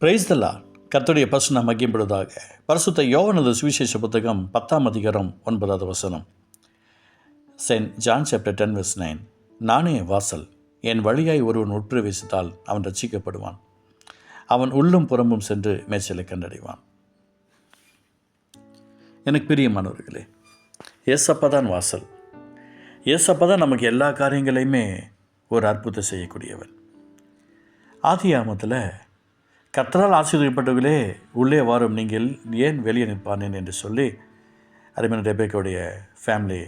Price தல்லா கர்த்தருடைய பசு மகிம்படுவதாக பரிசுத்த யோவனது சுவிசேஷ புத்தகம் பத்தாம் அதிகாரம் ஒன்பதாவது வசனம். Saint John chapter ten verse nine நானே வாசல். என் வழியாய் ஒருவன் உட்பிரவேசித்தால் அவன் ரட்சிக்கப்படுவான். அவன் உள்ளும் புறம்பும் சென்று மேய்ச்சலை கண்டடைவான். எனக்கு பிரியமானவர்களே ஏசப்பா தான் வாசல். ஏசப்பா தான் நமக்கு எல்லா காரியங்களையுமே ஒரு அற்புதம் செய்யக்கூடியவன். ஆதி ஆமத்தில் கத்தரால் ஆசீர்வதிக்கப்பட்டவர்களே உள்ளே வாரும். நீங்கள் ஏன் வெளியே நிற்பானேன் என்று சொல்லி அருமையான டெபேக்கோடைய ஃபேமிலி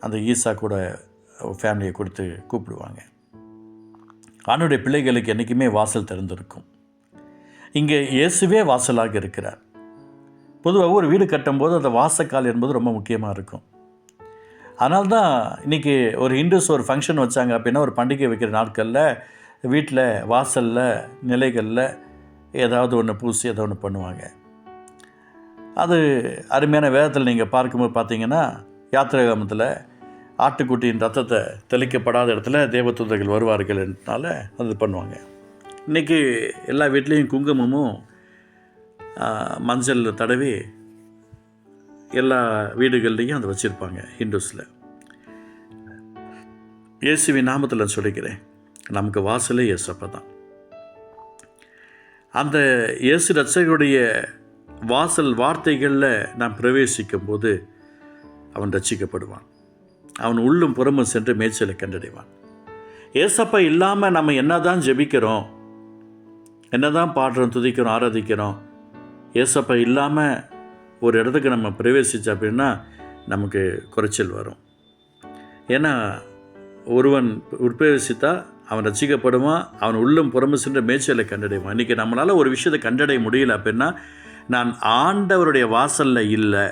அந்த ஈசா கூட ஃபேமிலியை கொடுத்து கூப்பிடுவாங்க. ஆணுடைய பிள்ளைகளுக்கு என்றைக்குமே வாசல் திறந்திருக்கும். இங்கே இயேசுவே வாசலாக இருக்கிறார். பொதுவாக ஒரு வீடு கட்டும்போது அந்த வாசக்கால் என்பது ரொம்ப முக்கியமாக இருக்கும். அதனால்தான் இன்றைக்கி ஒரு ஹிந்துஸ் ஒரு ஃபங்க்ஷன் வச்சாங்க அப்படின்னா ஒரு பண்டிகை வைக்கிற நாட்களில் வீட்டில் வாசலில் நிலைகளில் ஏதாவது ஒன்று பூசி ஏதோ ஒன்று பண்ணுவாங்க. அது அருமையான வேதத்தில் நீங்கள் பார்க்கும்போது பார்த்தீங்கன்னா யாத்திராகமத்தில் ஆட்டுக்குட்டியின் ரத்தத்தை தெளிக்கப்படாத இடத்துல தேவதூதர்கள் வருவார்கள்னால அது பண்ணுவாங்க. இன்றைக்கி எல்லா வீட்லேயும் குங்குமமும் மஞ்சள் தடவி எல்லா வீடுகள்லேயும் அதை வச்சுருப்பாங்க ஹிந்துஸில். இயேசுவின் நாமத்தில் நான் சொல்லிக்கிறேன். நமக்கு வாசலே இயேசப்ப தான். அந்த இயேசு ரட்சகருடைய வாசல் வார்த்தைகளில் நாம் பிரவேசிக்கும் போது அவன் ரட்சிக்கப்படுவான். அவன் உள்ளும் புறமும் சென்று மேய்ச்சலை கண்டடைவான். ஏசப்பா இல்லாமல் நம்ம என்னதான் ஜெபிக்கிறோம்? என்னதான் பாடுறோம் துதிக்கிறோம் ஆராதிக்கிறோம்? ஏசப்பா இல்லாமல் ஒரு இடத்துக்கு நம்ம பிரவேசிச்சு அப்படின்னா நமக்கு குறைச்சல் வரும். ஏன்னா ஒருவன் உட்பிரவேசித்தா அவன் ரசிக்கப்படுவான் அவன் உள்ளும் புறம்பு சென்ற மேய்ச்சலை கண்டடைவான். இன்றைக்கி நம்மளால் ஒரு விஷயத்தை கண்டடைய முடியல அப்படின்னா நான் ஆண்டவருடைய வாசலில் இல்லை.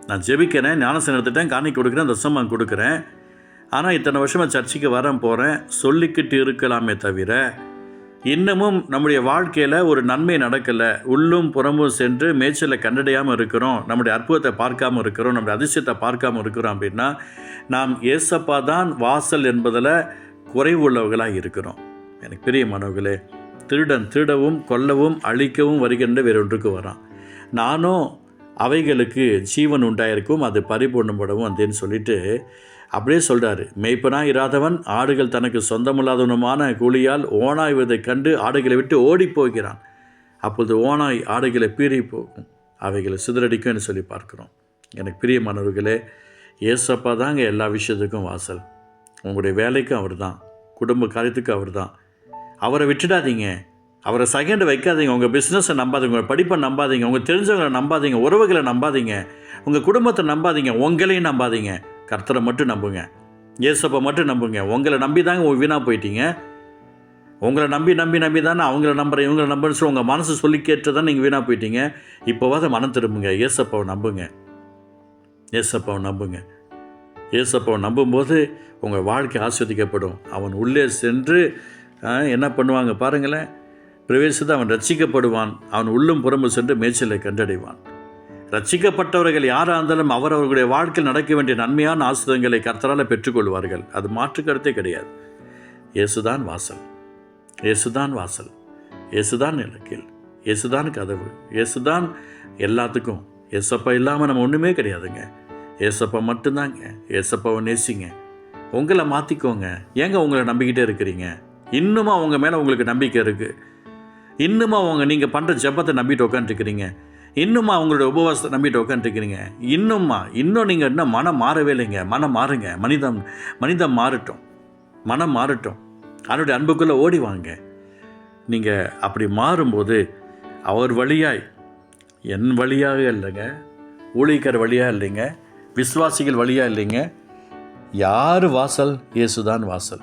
நான் ஜெபிக்கிறேன் ஞானசன் எடுத்துட்டேன் காணிக்கை கொடுக்குறேன் தசமாக கொடுக்குறேன். ஆனால் இத்தனை வருஷமாக சர்ச்சுக்கு வரேன் போகிறேன் சொல்லிக்கிட்டு இருக்கலாமே தவிர இன்னமும் நம்முடைய வாழ்க்கையில் ஒரு நன்மை நடக்கலை. உள்ளும் புறமும் சென்று மேய்ச்சலை கண்டடையாமல் இருக்கிறோம் நம்முடைய அற்புதத்தை பார்க்காம இருக்கிறோம் நம்முடைய அதிசயத்தை பார்க்காம இருக்கிறோம் அப்படின்னா நாம் ஏசப்பா தான் வாசல் என்பதில் குறைவு உள்ளவர்களாக இருக்கிறோம். எனக்கு பிரியமானவர்களே திருடன் திருடவும் கொல்லவும் அழிக்கவும் வருகின்ற வேறொன்றுக்கு வரான். நானும் அவைகளுக்கு ஜீவன் உண்டாயிருக்கும் அது பரிபூர்ணப்படவும் வந்தேன்னு சொல்லிட்டு அப்படியே சொல்கிறாரு மெய்ப்பனாக இராதவன் ஆடுகள் தனக்கு சொந்தமில்லாதவனுமான கூலியால் ஓனாய்வதைக் கண்டு ஆடுகளை விட்டு ஓடிப் போகிறான். அப்பொழுது ஓனாய் ஆடுகளை பீறி போகும். அவைகளை சிதறடிக்கும்னு சொல்லி பார்க்குறோம். எனக்கு பிரியமானவர்களே ஏசப்பா தாங்க எல்லா விஷயத்துக்கும் வாசல். உங்களுடைய வேலைக்கும் அவர் தான் குடும்ப காரியத்துக்கும் அவர் தான் அவரை விட்டுடாதீங்க. அவரை செகண்ட் வைக்காதீங்க. உங்கள் பிஸ்னஸை நம்பாதீங்க. உங்கள் படிப்பை நம்பாதீங்க. உங்கள் தெரிஞ்சவங்களை நம்பாதீங்க. உறவுகளை நம்பாதீங்க. உங்கள் குடும்பத்தை நம்பாதீங்க. உங்களையும் நம்பாதீங்க. கர்த்தரை மட்டும் நம்புங்க. ஏசப்பை மட்டும் நம்புங்க. உங்களை நம்பி தாங்க வீணாக போயிட்டீங்க. உங்களை நம்பி நம்பி நம்பி தானே அவங்கள நம்புகிறேன் இவங்கள நம்புறேன்னு சொல்லி உங்கள் மனசு சொல்லி கேட்டு தான் நீங்கள் வீணாக போயிட்டீங்க. இப்போவாத மனம் திரும்புங்க. ஏசப்பாவை நம்புங்க. ஏசப்பாவை நம்புங்க. ஏசப்பாவை நம்பும்போது உங்கள் வாழ்க்கை ஆஸ்வதிக்கப்படும். அவன் உள்ளே சென்று என்ன பண்ணுவாங்க பாருங்களேன். பிரவேசித்து அவன் ரட்சிக்கப்படுவான். அவன் உள்ளும் புறம்பு சென்று மேய்ச்சலை கண்டடைவான். ரட்சிக்கப்பட்டவர்கள் யாராக இருந்தாலும் அவர் அவர்களுடைய வாழ்க்கையில் நடக்க வேண்டிய நன்மையான ஆசிரியங்களை கர்த்தரால் பெற்றுக்கொள்வார்கள். அது மாற்று கருத்தே கிடையாது. இயேசுதான் வாசல். இயேசுதான் வாசல். இயேசுதான் இலக்கில் இயேசுதான் கதவு. இயேசுதான் எல்லாத்துக்கும். ஏசப்பா இல்லாமல் நம்ம ஒன்றுமே கிடையாதுங்க. ஏசப்பா மட்டும்தாங்க. ஏசப்பாவை நேசிங்க. உங்களை மாற்றிக்கோங்க ஏங்க உங்களை நம்பிக்கிட்டே இருக்கிறீங்க? இன்னுமா அவங்க மேலே உங்களுக்கு நம்பிக்கை இருக்குது இன்னுமா அவங்க நீங்கள் பண்ணுற ஜெபத்தை நம்பிட்டு உட்காந்துருக்கிறீங்க இன்னுமா அவங்களோட உபவாசத்தை நம்பிட்டு உட்காந்துருக்கிறீங்க இன்னுமா? இன்னும் நீங்கள் இன்னும் மனம் மாறவே இல்லைங்க. மனம் மாறுங்க. மனிதம் மனிதம் மாறட்டும். மனம் மாறட்டும். அவனுடைய அன்புக்குள்ளே ஓடி வாங்க. நீங்கள் அப்படி மாறும்போது அவர் வழியாய் என் வழியாக இல்லைங்க. ஊழியக்கார் வழியாக இல்லைங்க. விசுவாசிகள் வழியாக இல்லைங்க. யார் வாசல்? இயேசுதான் வாசல்.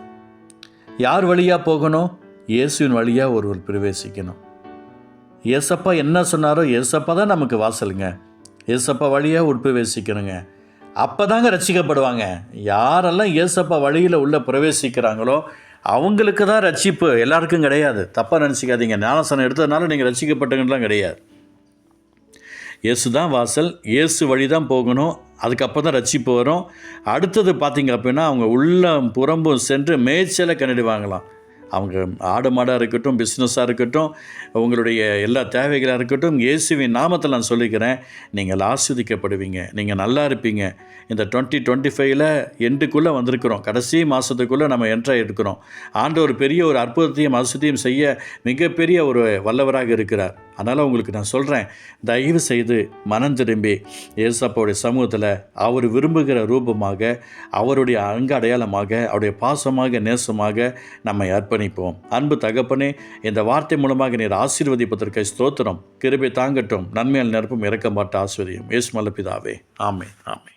யார் வழியாக போகணும்? இயேசுவின் வழியாக ஒருவர் பிரவேசிக்கணும். ஏசப்பா என்ன சொன்னாரோ? ஏசப்பா தான் நமக்கு வாசலுங்க. ஏசப்பா வழியாக உட்பிரவேசிக்கணுங்க. அப்போ தாங்க ரட்சிக்கப்படுவாங்க. யாரெல்லாம் ஏசப்பா வழியில் உள்ளே பிரவேசிக்கிறாங்களோ அவங்களுக்கு தான் ரட்சிப்பு. எல்லாருக்கும் கிடையாது. தப்பாக நினச்சிக்காதீங்க. ஞானசனம் எடுத்ததுனால நீங்கள் ரட்சிக்கப்பட்டவங்கலாம் கிடையாது. இயேசு தான் வாசல் இயேசு வழி தான் போகணும் அதுக்கப்புறம் தான் ரட்சிப்பு வரும். அடுத்தது பார்த்திங்க அப்படின்னா அவங்க உள்ளம் புறம்பும் சென்று மேய்ச்சலை கண்டிடுவாங்களாம் அவங்க ஆடு மாடாக இருக்கட்டும் பிஸ்னஸாக இருக்கட்டும் உங்களுடைய எல்லா தேவைகளாக இருக்கட்டும் இயேசுவின் நாமத்தில் நான் சொல்லிக்கிறேன் நீங்கள் ஆஸ்வதிக்கப்படுவீங்க நீங்கள் நல்லா இருப்பீங்க. இந்த டுவெண்ட்டி டுவெண்ட்டி ஃபைவ்ல எண்டுக்குள்ளே வந்திருக்கிறோம். கடைசி மாதத்துக்குள்ளே நம்ம என்ட்ராக எடுக்கிறோம் ஆண்டவர் பெரிய ஒரு அற்புதத்தையும் அசுத்தையும் செய்ய மிகப்பெரிய ஒரு வல்லவராக இருக்கிறார். அதனால் உங்களுக்கு நான் சொல்கிறேன் தயவு செய்து மனம் திரும்பி ஏசப்பாவுடைய சமூகத்தில் அவர் விரும்புகிற ரூபமாக அவருடைய அங்க அடையாளமாக அவருடைய பாசமாக நேசமாக நம்மை அர்ப்பணிப்போம். அன்பு தகப்பனே இந்த வார்த்தை மூலமாக நீர் ஆசீர்வதிப்பதற்கு ஸ்தோத்திரம். கிருபை தாங்கட்டும். நன்மையால் நிரப்பும் இறக்க மாட்ட ஆஸ்வதியும் ஏசுமல்ல பிதாவே. ஆமே ஆமே